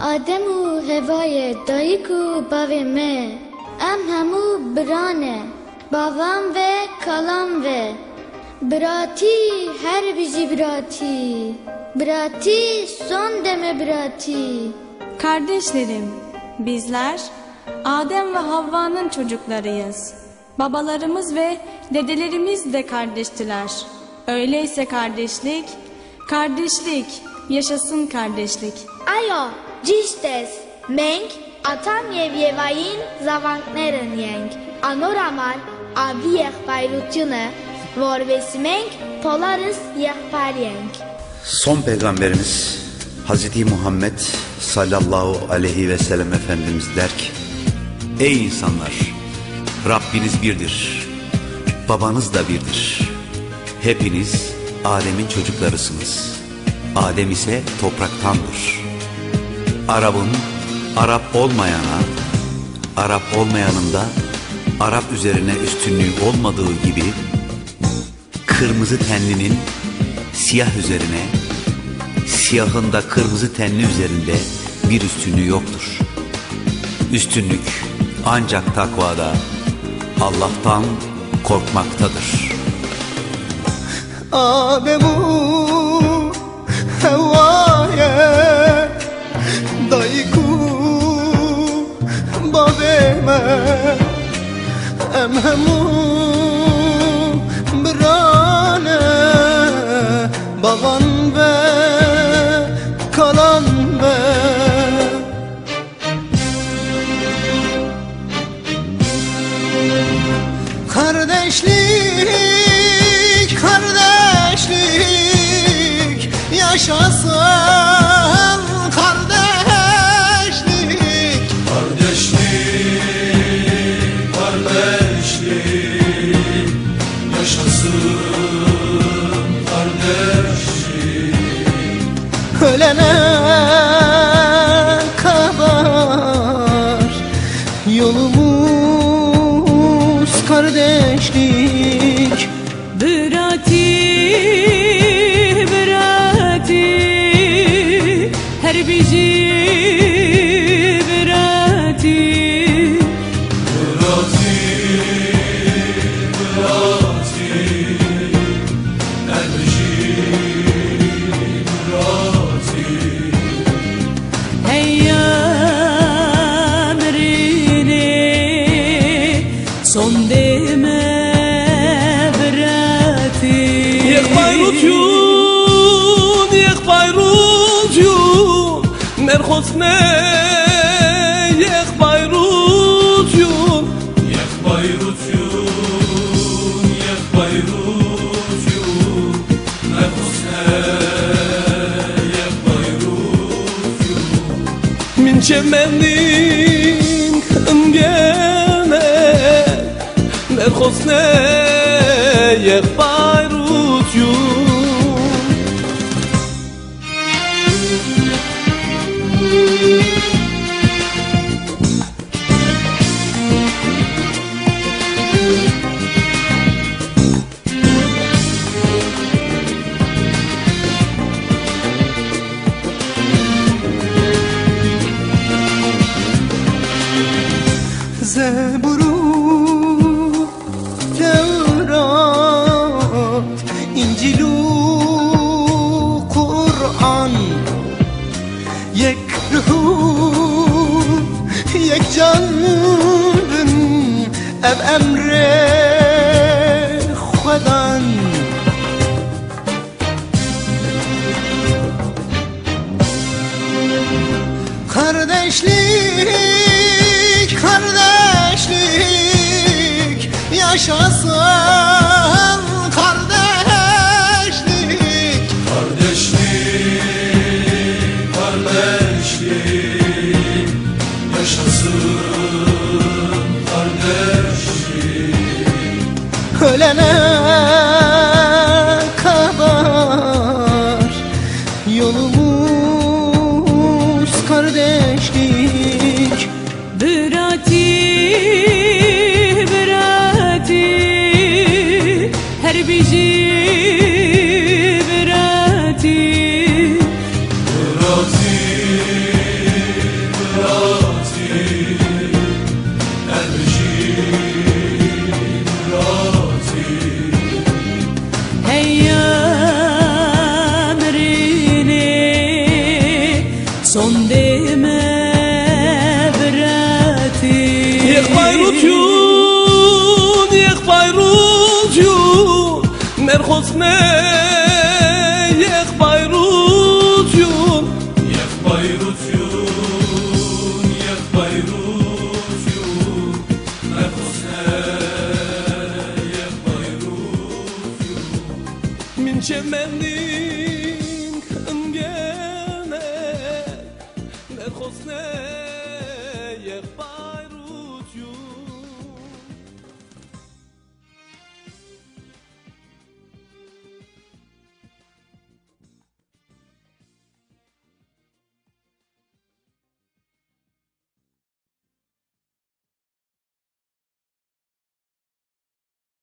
آدم و هوای دایک و باوی me ام همو برانه باوام و کلام و براتی her bizi birati Birati son deme birati Kardeşlerim, bizler Adem ve Havva'nın çocuklarıyız. Babalarımız ve dedelerimiz de kardeştiler. Öyleyse kardeşlik, kardeşlik, yaşasın kardeşlik. Ayo, cistes, menk, atam yevyevayin zavanknerin yenk. Anoramal, abi yekbayrutçunu, vorvesimenk, polaris yekparyenk. Son peygamberimiz Hazreti Muhammed sallallahu aleyhi ve sellem Efendimiz der ki Ey insanlar Rabbiniz birdir Babanız da birdir Hepiniz Adem'in çocuklarısınız Adem ise topraktandır Arap'ın Arap olmayana Arap olmayanın da Arap üzerine üstünlüğü olmadığı gibi kırmızı tenlinin siyah üzerine, siyahın da kırmızı tenli üzerinde bir üstünlüğü yoktur. Üstünlük ancak takvada, Allah'tan korkmaktadır. Ademu Hevva'ya Babeme Emhemu Brane Baban ve Kalan ölene kadar yolumuz kardeşlik. Bırati, bırati, her bizi Yek bayrut yun, yek bayrut yun Merhos ne, yek bayrut yun Yek bayrut yun, yek bayrut yun. Nefosne, yek bayrut yun. Min çemenin öngene Merhos ne, yek bayrut yun you. have emre ölene kadar yolumuz kardeşlik Bırati, bırati, her bizi bırati. Bırati, ոսն է եղբայրություն եղբայրություն եղբայրություն մեր ոսն է եղբայրություն մինչև մենինք ընգեն է մեր ոսն է եղբայրություն